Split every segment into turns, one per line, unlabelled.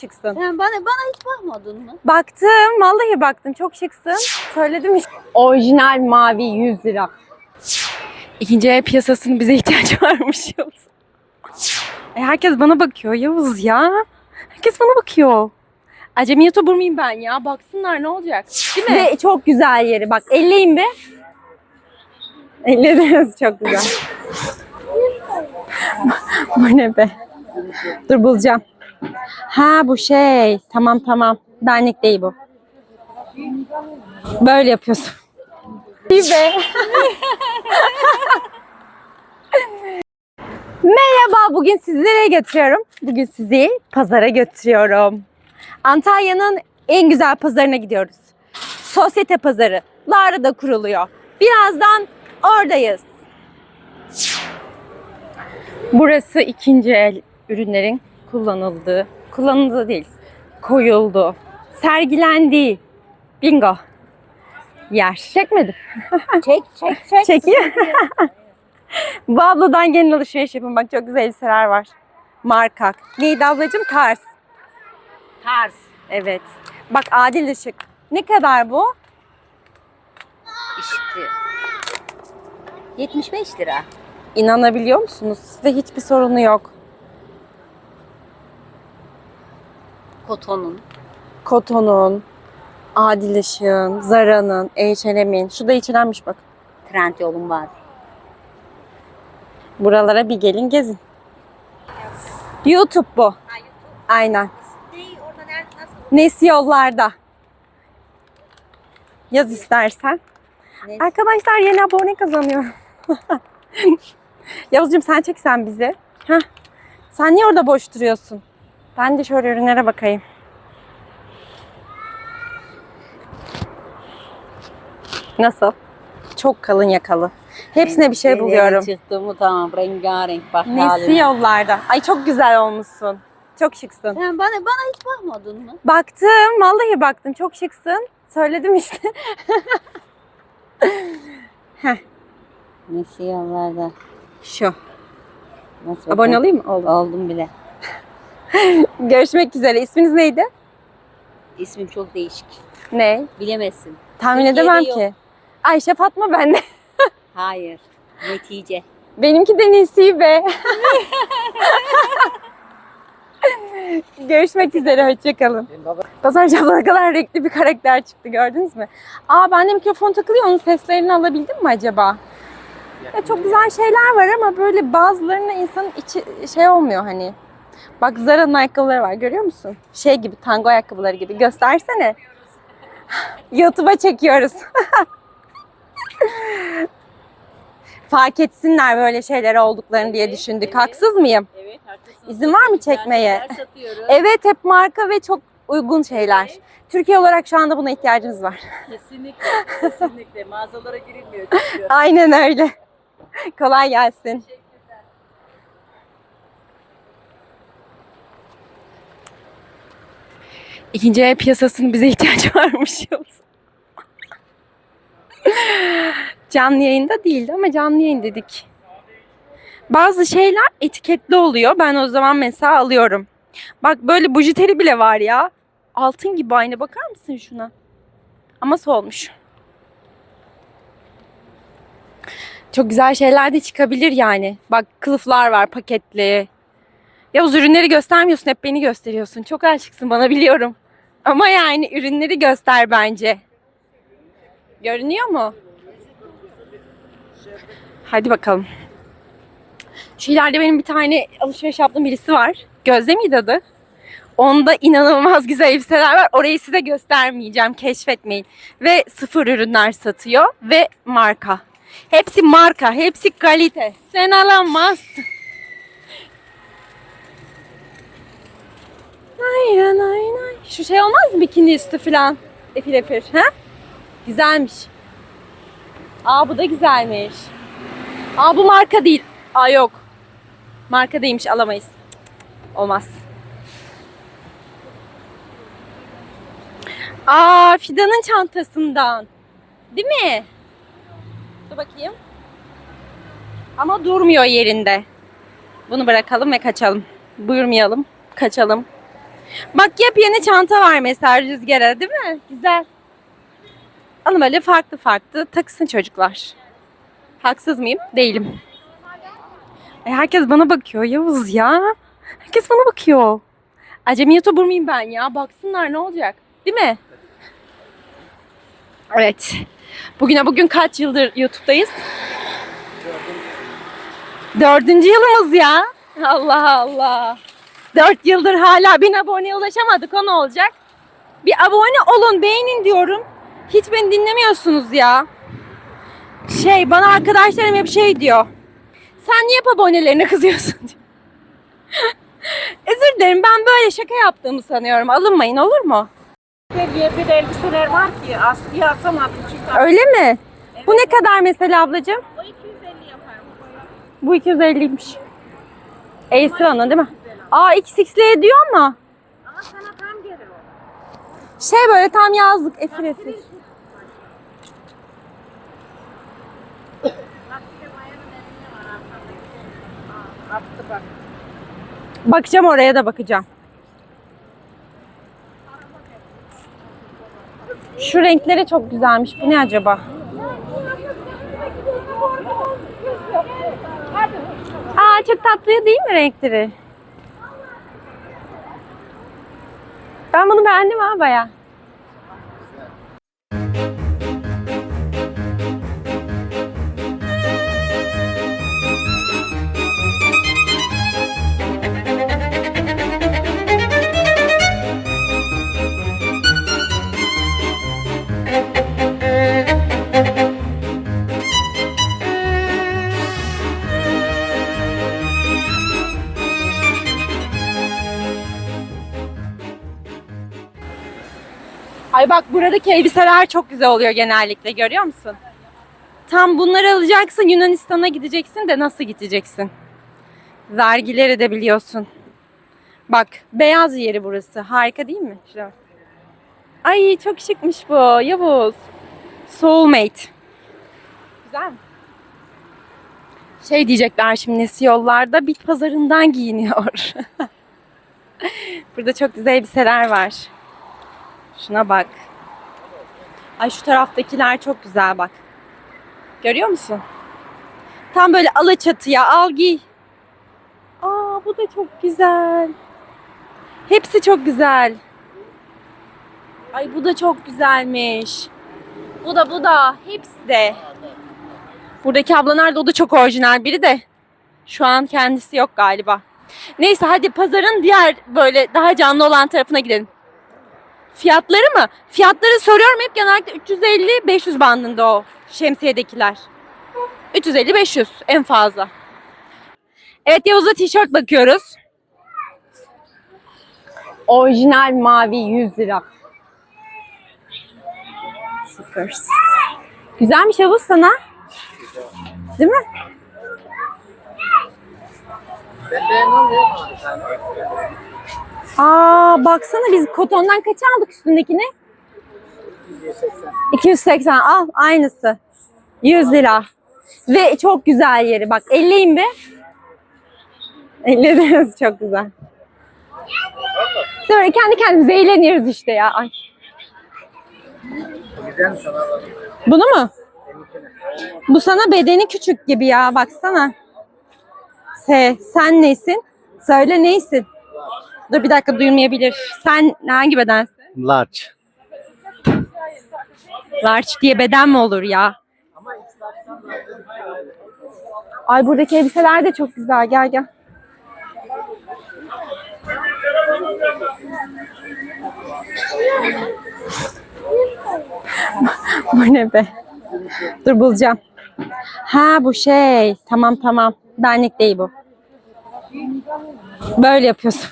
Şıksın.
Sen bana bana hiç bakmadın mı?
Baktım, vallahi baktım. Çok şıksın. Söyledim işte. Orijinal mavi 100 lira. İkinci el piyasasının bize ihtiyacı varmış Yavuz. E, herkes bana bakıyor Yavuz ya. Herkes bana bakıyor. Acemi YouTuber mıyım ben ya? Baksınlar ne olacak? Değil mi? Ve çok güzel yeri. Bak elleyin be. Ellediniz çok güzel. bu ne be? Dur bulacağım. Ha bu şey. Tamam tamam. Benlik değil bu. Böyle yapıyorsun. İyi be. Merhaba, bugün sizi nereye götürüyorum? Bugün sizi pazara götürüyorum. Antalya'nın en güzel pazarına gidiyoruz. Sosyete pazarı. Lara'da kuruluyor. Birazdan oradayız. Burası ikinci el ürünlerin kullanıldığı, kullanıldığı değil, koyuldu, sergilendiği, bingo yer. Çekmedim.
Çek çek çek.
Çekiyor. Bu abladan gelin alışveriş yapın. Bak çok güzel elbiseler var. Marka. Neydi ablacığım? Kars.
Tars.
Evet. Bak Adil Işık. Ne kadar bu?
İşte. 75 lira.
İnanabiliyor musunuz? Ve hiçbir sorunu yok.
Kotonun.
Koton'un, Adil Işık'ın, Zara'nın, H&M'in. Şu da H&M'miş bak.
Trend yolun var.
Buralara bir gelin gezin. YouTube bu. Aynen.
Orada nerede nasıl?
Nesi yollarda. Yaz istersen.
Nesi?
Arkadaşlar yeni abone kazanıyorum. Yavuzcuğum sen çeksen bizi. Heh. Sen niye orada boş duruyorsun? Ben de şöyle ürünlere bakayım. Nasıl? Çok kalın yakalı. Hepsine bir şey buluyorum.
Çıktı mı tamam rengarenk bak
Nesi yollarda. Ay çok güzel olmuşsun. Çok şıksın.
Sen bana bana hiç bakmadın mı?
Baktım, vallahi baktım. Çok şıksın. Söyledim işte.
Nesi yollarda?
Şu.
Nasıl
Abone olayım mı? Oldum.
Oldum bile.
Görüşmek üzere. İsminiz neydi?
İsmim çok değişik.
Ne?
Bilemezsin.
Tahmin
Türkiye'de
edemem
yok.
ki. Ayşe Fatma ben de.
Hayır. Netice.
Benimki de Nesibe. Görüşmek üzere. Hoşçakalın. Pazarcı abla kadar renkli bir karakter çıktı gördünüz mü? Aa bende mikrofon takılıyor. Onun seslerini alabildim mi acaba? Ya çok güzel şeyler var ama böyle bazılarına insanın içi şey olmuyor hani. Bak Zara'nın ayakkabıları var görüyor musun? Şey gibi tango ayakkabıları gibi. Göstersene. YouTube'a çekiyoruz. Fark etsinler böyle şeyler olduklarını diye düşündük. Haksız mıyım?
Evet haklısın.
İzin var mı çekmeye?
satıyoruz.
Evet hep marka ve çok uygun şeyler. Türkiye olarak şu anda buna ihtiyacımız var.
Kesinlikle. Kesinlikle. Mağazalara girilmiyor. çünkü.
Aynen öyle. Kolay gelsin. İkinci el piyasasının bize ihtiyacı varmış Yavuz. canlı yayında değildi ama canlı yayın dedik. Bazı şeyler etiketli oluyor. Ben o zaman mesela alıyorum. Bak böyle bujiteri bile var ya. Altın gibi aynı. Bakar mısın şuna? Ama solmuş. Çok güzel şeyler de çıkabilir yani. Bak kılıflar var paketli. Yavuz ürünleri göstermiyorsun hep beni gösteriyorsun. Çok aşıksın bana biliyorum. Ama yani ürünleri göster bence. Görünüyor mu? Hadi bakalım. Şu ileride benim bir tane alışveriş yaptığım birisi var. Gözde miydi adı? Onda inanılmaz güzel elbiseler var. Orayı size göstermeyeceğim. Keşfetmeyin. Ve sıfır ürünler satıyor. Ve marka. Hepsi marka. Hepsi kalite. Sen alamazsın. Aynen aynen. Şu şey olmaz mı bikini üstü falan? Efil efir. Ha? Güzelmiş. Aa bu da güzelmiş. Aa bu marka değil. Aa yok. Marka değilmiş alamayız. Olmaz. Aa Fidan'ın çantasından. Değil mi? Dur bakayım. Ama durmuyor yerinde. Bunu bırakalım ve kaçalım. Buyurmayalım. Kaçalım. Bak yepyeni çanta var mesela Rüzgar'a değil mi? Güzel. Alın böyle farklı farklı takısın çocuklar. Haksız mıyım? Değilim. Ay, herkes bana bakıyor Yavuz ya. Herkes bana bakıyor. Acemi YouTuber mıyım ben ya? Baksınlar ne olacak? Değil mi? Evet. Bugüne bugün kaç yıldır YouTube'dayız? Dördüncü yılımız ya. Allah Allah. Dört yıldır hala bin aboneye ulaşamadık. O ne olacak? Bir abone olun, beğenin diyorum. Hiç beni dinlemiyorsunuz ya. Şey, bana arkadaşlarım hep şey diyor. Sen niye hep abonelerine kızıyorsun diyor. Özür dilerim ben böyle şaka yaptığımı sanıyorum. Alınmayın olur mu?
Bir elbiseler var ki askıya asamadım çünkü.
Öyle mi? Bu ne kadar mesela ablacığım?
O 250 yapar.
Bu 250'ymiş. Ace onun değil mi? Aa XXL diyor ama.
Ama sana tam gelir o.
Şey böyle tam yazlık
bak.
Bakacağım oraya da bakacağım. Şu renkleri çok güzelmiş. Bu ne acaba? Aa çok tatlı değil mi renkleri? Ben bunu beğendim ha baya. Ay bak buradaki elbiseler çok güzel oluyor genellikle görüyor musun? Tam bunları alacaksın Yunanistan'a gideceksin de nasıl gideceksin? Vergileri de biliyorsun. Bak beyaz yeri burası. Harika değil mi? Şuraya bak. Ay çok şıkmış bu Yavuz. Soulmate. Güzel mi? Şey diyecekler şimdi nesi yollarda bit pazarından giyiniyor. Burada çok güzel elbiseler var. Şuna bak. Ay şu taraftakiler çok güzel bak. Görüyor musun? Tam böyle alaçatıya al giy. Aa bu da çok güzel. Hepsi çok güzel. Ay bu da çok güzelmiş. Bu da bu da. Hepsi de. Buradaki abla nerede? O da çok orijinal biri de. Şu an kendisi yok galiba. Neyse hadi pazarın diğer böyle daha canlı olan tarafına gidelim. Fiyatları mı? Fiyatları soruyorum hep genellikle 350-500 bandında o şemsiyedekiler. 350-500 en fazla. Evet Yavuz'a tişört bakıyoruz. Orijinal mavi 100 lira. Sıfır. Güzelmiş Yavuz sana. Değil mi? Aa baksana biz kotondan kaç aldık üstündekini? 280 al aynısı. 100 lira. Ve çok güzel yeri bak elleyin bir. Ellediniz çok güzel. Sonra kendi kendimize eğleniyoruz işte ya. Ay. Bunu mu? Bu sana bedeni küçük gibi ya baksana. Se, sen nesin? Söyle neysin? Dur bir dakika duyulmayabilir. Sen hangi bedensin?
Large.
Large diye beden mi olur ya? Ay buradaki elbiseler de çok güzel. Gel gel. bu ne be? Dur bulacağım. Ha bu şey. Tamam tamam. Benlik değil bu. Böyle yapıyorsun.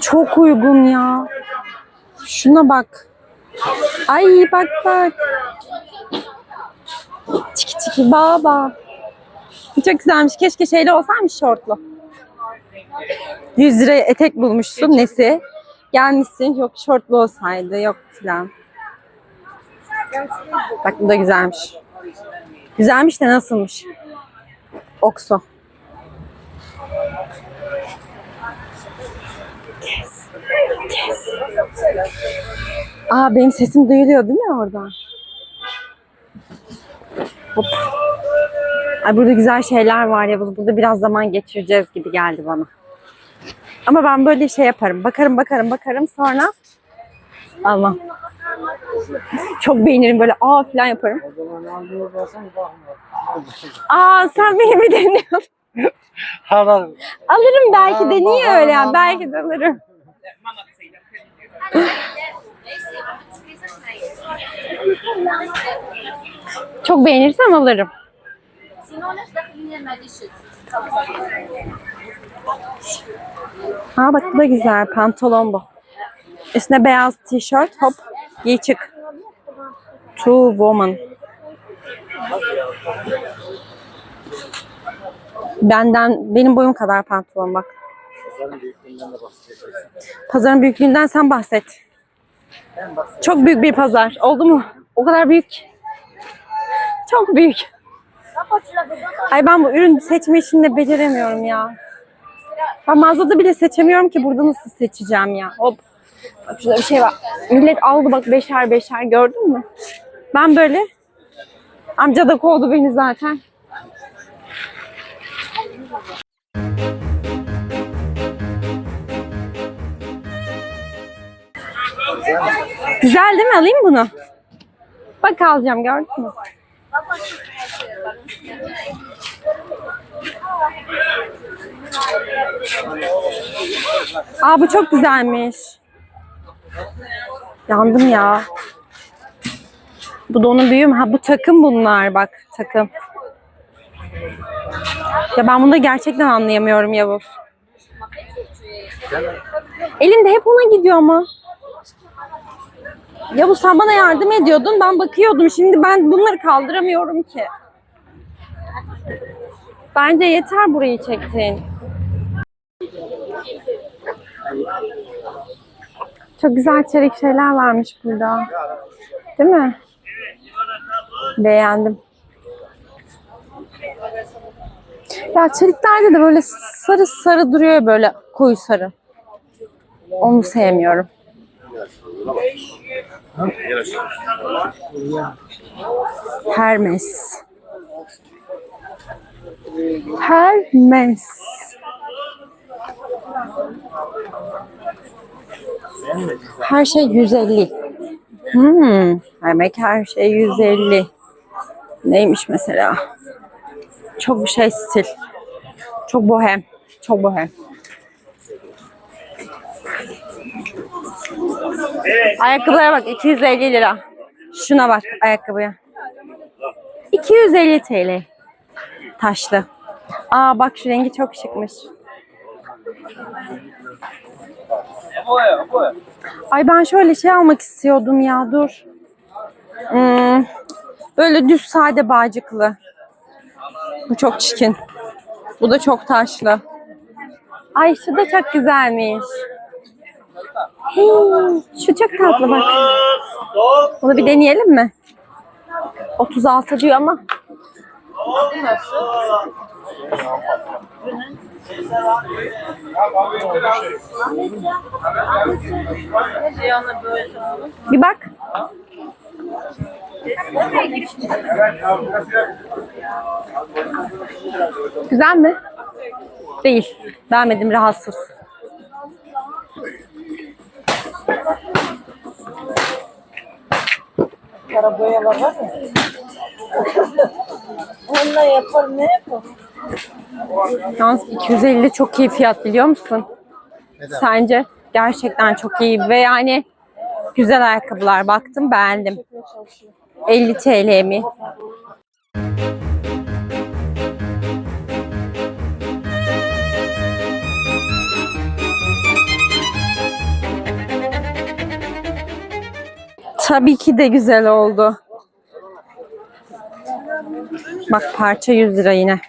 Çok uygun ya. Şuna bak. Ay bak bak. Çiki çiki baba. Çok güzelmiş. Keşke şeyli olsaymış şortlu. 100 liraya etek bulmuşsun. Nesi? Gelmişsin. Yok şortlu olsaydı. Yok filan. Bak bu da güzelmiş. Güzelmiş de nasılmış? Okso. Aa benim sesim duyuluyor değil mi oradan? Hop. Ay burada güzel şeyler var ya. Burada biraz zaman geçireceğiz gibi geldi bana. Ama ben böyle şey yaparım. Bakarım bakarım bakarım sonra almam. Çok beğenirim böyle aa falan yaparım.
O zaman.
Aa sen beni mi deniyorsun?
Halar.
Alırım belki de niye öyle ya? Belki de alırım. Çok beğenirsem alırım. Ha bak bu da güzel. Pantolon bu. Üstüne beyaz tişört. Hop. Giy çık. To woman. Benden, benim boyum kadar pantolon bak.
Pazarın büyüklüğünden
sen bahset. Çok büyük bir pazar. Oldu mu? O kadar büyük. Çok büyük. Ay ben bu ürün seçme işini beceremiyorum ya. Ben mağazada bile seçemiyorum ki burada nasıl seçeceğim ya. Hop. Bak şurada bir şey var. Millet aldı bak beşer beşer gördün mü? Ben böyle. Amca da kovdu beni zaten. Güzel değil mi? Alayım bunu. Bak alacağım gördün mü? Aa bu çok güzelmiş. Yandım ya. Bu da onun büyüğü mü? Ha bu takım bunlar bak takım. Ya ben bunu da gerçekten anlayamıyorum Yavuz. Elinde hep ona gidiyor ama. Yavuz sen bana yardım ediyordun. Ben bakıyordum. Şimdi ben bunları kaldıramıyorum ki. Bence yeter burayı çektin. Çok güzel çelik şeyler varmış burada. Değil mi? Beğendim. Ya çeliklerde de böyle sarı sarı duruyor böyle koyu sarı. Onu sevmiyorum. Hermes. Hermes. Her şey 150. Hmm, demek her şey 150. Neymiş mesela? Çok bir şey stil. Çok bohem. Çok bohem. Ayakkabılara bak 250 lira. Şuna bak ayakkabıya. 250 TL. Taşlı. Aa bak şu rengi çok şıkmış. Ay ben şöyle şey almak istiyordum ya dur. Hmm, böyle düz sade bağcıklı. Bu çok çirkin. Bu da çok taşlı. Ay şu da çok güzelmiş. Hii, şu çok tatlı bak. Bunu bir deneyelim mi? 36 diyor ama. Bir bak. Güzel mi? Değil. Beğenmedim rahatsız.
Kara boyalar var mı? Onunla yapar ne yapar?
Yalnız 250 çok iyi fiyat biliyor musun?
Neden?
Sence? Gerçekten çok iyi ve yani güzel ayakkabılar baktım beğendim. 50 TL mi? Tabii ki de güzel oldu. Bak parça 100 lira yine.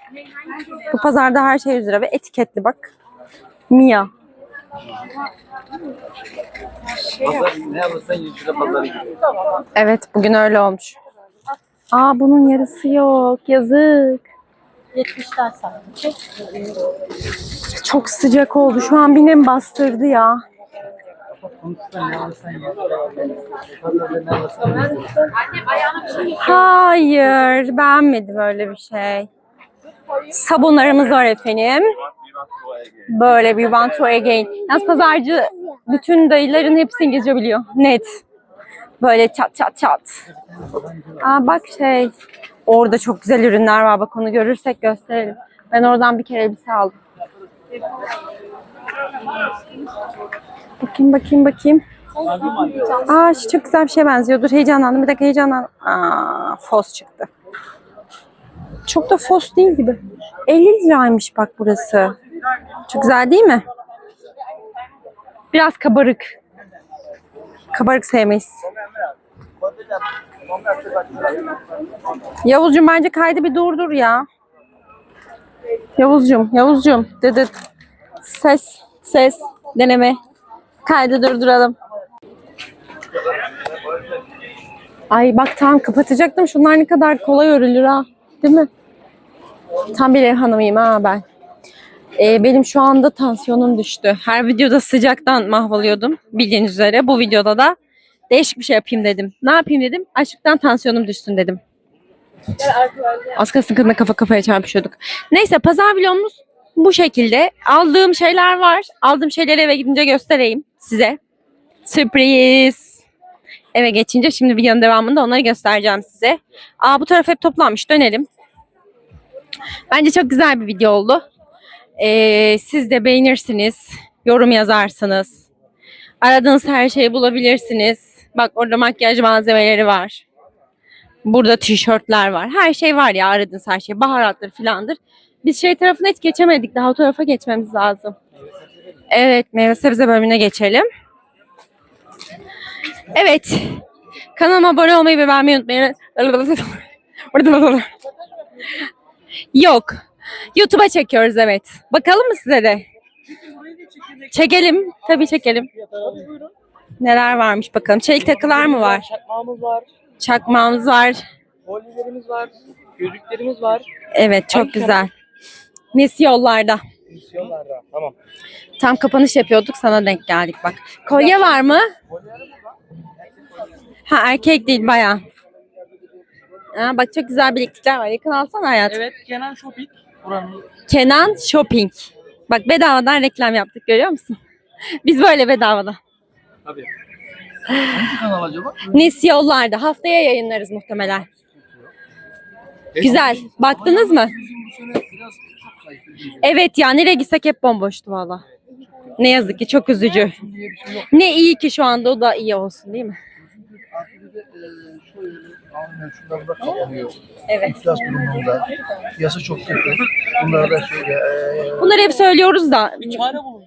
Bu pazarda her şey 100 lira ve etiketli bak. Mia.
Pazar ne alırsan 100 lira pazarı gibi.
Evet bugün öyle olmuş. Aa bunun yarısı yok. Yazık.
70'ten sattım.
Çok sıcak oldu. Şu an benim bastırdı ya. Hayır, beğenmedim öyle bir şey. Sabunlarımız var efendim. Böyle bir one to again. Yalnız pazarcı bütün dayıların hepsi İngilizce biliyor. Net. Böyle çat çat çat. Aa bak şey. Orada çok güzel ürünler var. Bak onu görürsek gösterelim. Ben oradan bir kere elbise aldım. Bakayım bakayım bakayım. Aa şu çok güzel bir şeye benziyor. Dur heyecanlandım. Bir dakika heyecanlandım. Aa fos çıktı. Çok da fos değil gibi. 50 liraymış bak burası. Çok güzel değil mi? Biraz kabarık. Kabarık sevmeyiz. Yavuzcuğum bence kaydı bir durdur ya. Yavuzcuğum, Yavuzcuğum. Dıdıt. Ses, ses, deneme. Kaydı durduralım. Ay bak tam kapatacaktım. Şunlar ne kadar kolay örülür ha. Değil mi? Tam bir ev hanımıyım ha ben. Ee, benim şu anda tansiyonum düştü. Her videoda sıcaktan mahvoluyordum. Bildiğiniz üzere bu videoda da değişik bir şey yapayım dedim. Ne yapayım dedim? Açlıktan tansiyonum düşsün dedim. Az kalsın kadına kafa kafaya çarpışıyorduk. Neyse pazar vlogumuz bu şekilde. Aldığım şeyler var. Aldığım şeyleri eve gidince göstereyim size. Sürpriz. Eve geçince şimdi videonun devamında onları göstereceğim size. Aa bu taraf hep toplanmış. Dönelim. Bence çok güzel bir video oldu. Ee, siz de beğenirsiniz. Yorum yazarsınız. Aradığınız her şeyi bulabilirsiniz. Bak orada makyaj malzemeleri var. Burada tişörtler var. Her şey var ya aradığınız her şey. Baharattır filandır. Biz şey tarafına hiç geçemedik. Daha o tarafa geçmemiz lazım. Evet meyve sebze bölümüne geçelim. Evet. Kanalıma abone olmayı ve beğenmeyi unutmayın. Yok. YouTube'a çekiyoruz evet. Bakalım mı size de? Çekelim. Tabii çekelim. Neler varmış bakalım. Çelik takılar mı var?
Çakmağımız var,
Çakmağımız var.
kolyelerimiz var, gözlüklerimiz var.
Evet çok güzel. Nesi yollarda.
Misyonlarda. Tamam.
Tam kapanış yapıyorduk sana denk geldik bak. Kolye var mı? Ha erkek değil bayağı. Ha, bak çok güzel bileklikler var. Yakın alsana hayatım.
Evet, Kenan Shopping. Buranın
Kenan Shopping. Bak bedavadan reklam yaptık görüyor musun? Biz böyle bedavadan.
Tabii. Hangi kanal acaba?
Nesi yollarda. Haftaya yayınlarız muhtemelen. Güzel. Baktınız mı? Evet ya nereye gitsek hep bomboştu valla. Ne yazık ki çok üzücü.
şey.
Ne iyi ki şu anda o da iyi olsun değil mi?
Artık bir de eee, şöyle aynen şunlar da kapanıyor.
Evet.
İflas durumunda. Piyasa çok kötü. Bunlar da şöyle eee,
Bunları hep söylüyoruz da
çare bulun.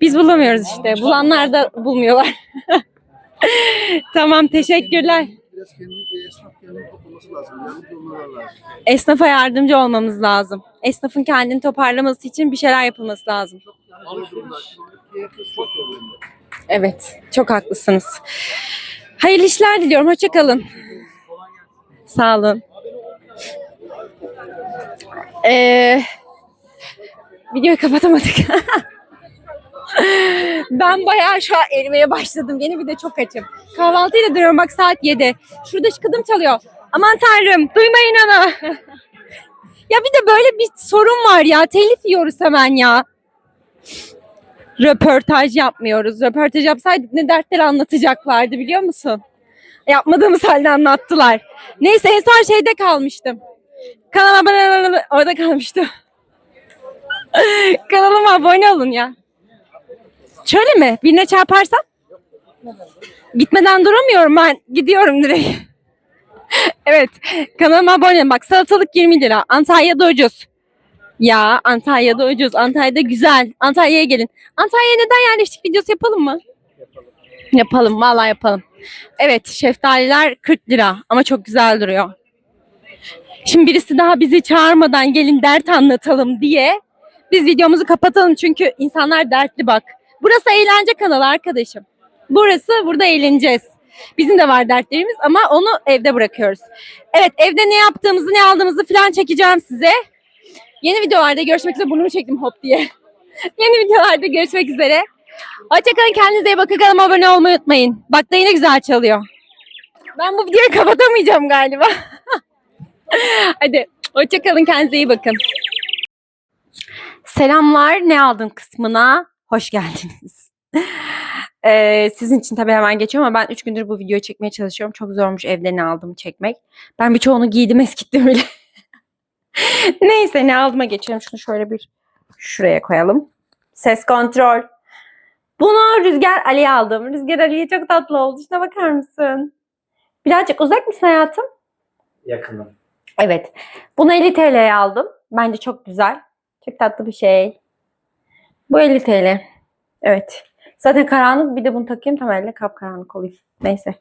biz bulamıyoruz işte. Bulanlar da bulmuyorlar. tamam teşekkürler.
biraz kendi esnaf kendini toplaması lazım. Yardımcı olmaları lazım.
Esnafa yardımcı olmamız lazım. Esnafın kendini toparlaması için bir şeyler yapılması lazım. Evet, çok haklısınız. Hayırlı işler diliyorum. Hoşçakalın. Sağ olun. Ee, videoyu kapatamadık. ben bayağı şu an erimeye başladım. Yeni bir de çok açım. Kahvaltıyla duruyorum bak saat 7. Şurada şıkıdım çalıyor. Aman tanrım duymayın onu. ya bir de böyle bir sorun var ya. Telif yiyoruz hemen ya röportaj yapmıyoruz. Röportaj yapsaydık ne dertler anlatacaklardı biliyor musun? Yapmadığımız halde anlattılar. Neyse en son şeyde kalmıştım. Kanalıma abone orada kalmıştım. Kanalıma abone olun ya. Şöyle mi? Birine çarparsam? Gitmeden duramıyorum ben. Gidiyorum direkt. evet. Kanalıma abone olun. Bak salatalık 20 lira. Antalya'da ucuz. Ya Antalya'da ucuz. Antalya'da güzel. Antalya'ya gelin. Antalya'ya neden yerleştik videosu yapalım mı? Yapalım. Vallahi yapalım. Evet şeftaliler 40 lira ama çok güzel duruyor. Şimdi birisi daha bizi çağırmadan gelin dert anlatalım diye biz videomuzu kapatalım çünkü insanlar dertli bak. Burası eğlence kanalı arkadaşım. Burası burada eğleneceğiz. Bizim de var dertlerimiz ama onu evde bırakıyoruz. Evet evde ne yaptığımızı ne aldığımızı falan çekeceğim size. Yeni videolarda görüşmek üzere burnumu çektim hop diye. Yeni videolarda görüşmek üzere. Hoşçakalın kendinize iyi bakın. Kanalıma abone olmayı unutmayın. Bak da yine güzel çalıyor. Ben bu videoyu kapatamayacağım galiba. Hadi hoşçakalın kendinize iyi bakın. Selamlar ne aldın kısmına hoş geldiniz. Ee, sizin için tabii hemen geçiyorum ama ben 3 gündür bu videoyu çekmeye çalışıyorum. Çok zormuş evde ne aldım çekmek. Ben birçoğunu giydim eskittim bile. Neyse ne aldığıma geçelim. Şunu şöyle bir şuraya koyalım. Ses kontrol. Bunu Rüzgar Ali'ye aldım. Rüzgar Ali'ye çok tatlı oldu. Şuna bakar mısın? Birazcık uzak mısın hayatım?
Yakınım.
Evet. Bunu 50 TL'ye aldım. Bence çok güzel. Çok tatlı bir şey. Bu 50 TL. Evet. Zaten karanlık bir de bunu takayım tam elle kapkaranlık olayım. Neyse.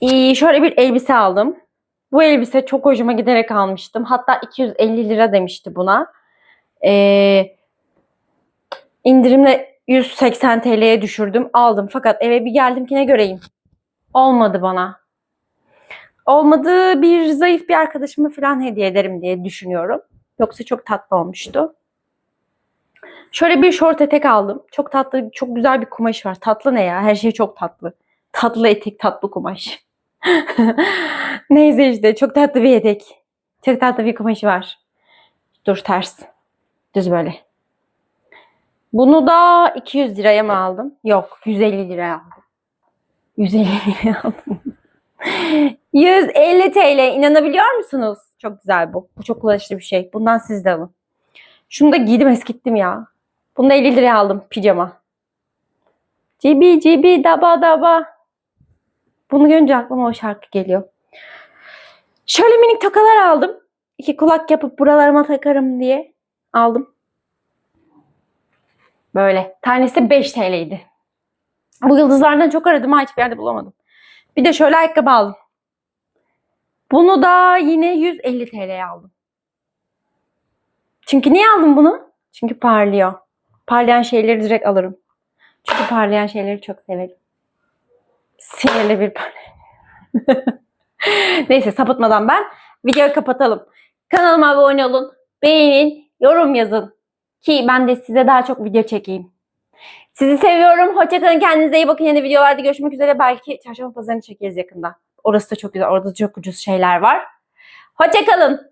Ee, şöyle bir elbise aldım. Bu elbise çok hoşuma giderek almıştım. Hatta 250 lira demişti buna. Ee, indirimle 180 TL'ye düşürdüm. Aldım. Fakat eve bir geldim ki ne göreyim. Olmadı bana. Olmadı bir zayıf bir arkadaşıma falan hediye ederim diye düşünüyorum. Yoksa çok tatlı olmuştu. Şöyle bir şort etek aldım. Çok tatlı, çok güzel bir kumaş var. Tatlı ne ya? Her şey çok tatlı. Tatlı etek, tatlı kumaş. Neyse işte çok tatlı bir etek. Çok tatlı bir kumaşı var. Dur ters. Düz böyle. Bunu da 200 liraya mı aldım? Yok 150 liraya aldım. 150 liraya aldım. 150 TL inanabiliyor musunuz? Çok güzel bu. Bu çok kullanışlı bir şey. Bundan siz de alın. Şunu da giydim eskittim ya. Bunu da 50 liraya aldım pijama. Cibi cibi daba daba. Bunu görünce aklıma o şarkı geliyor. Şöyle minik tokalar aldım. İki kulak yapıp buralarıma takarım diye aldım. Böyle. Tanesi 5 TL'ydi. Bu yıldızlardan çok aradım ama hiçbir yerde bulamadım. Bir de şöyle ayakkabı aldım. Bunu da yine 150 TL'ye aldım. Çünkü niye aldım bunu? Çünkü parlıyor. Parlayan şeyleri direkt alırım. Çünkü parlayan şeyleri çok severim. Sinirli bir parlıyor. Neyse sapıtmadan ben videoyu kapatalım. Kanalıma abone olun. Beğenin. Yorum yazın. Ki ben de size daha çok video çekeyim. Sizi seviyorum. Hoşçakalın. Kendinize iyi bakın. Yeni videolarda görüşmek üzere. Belki çarşamba pazarını çekeriz yakında. Orası da çok güzel. Orada da çok ucuz şeyler var. Hoşçakalın.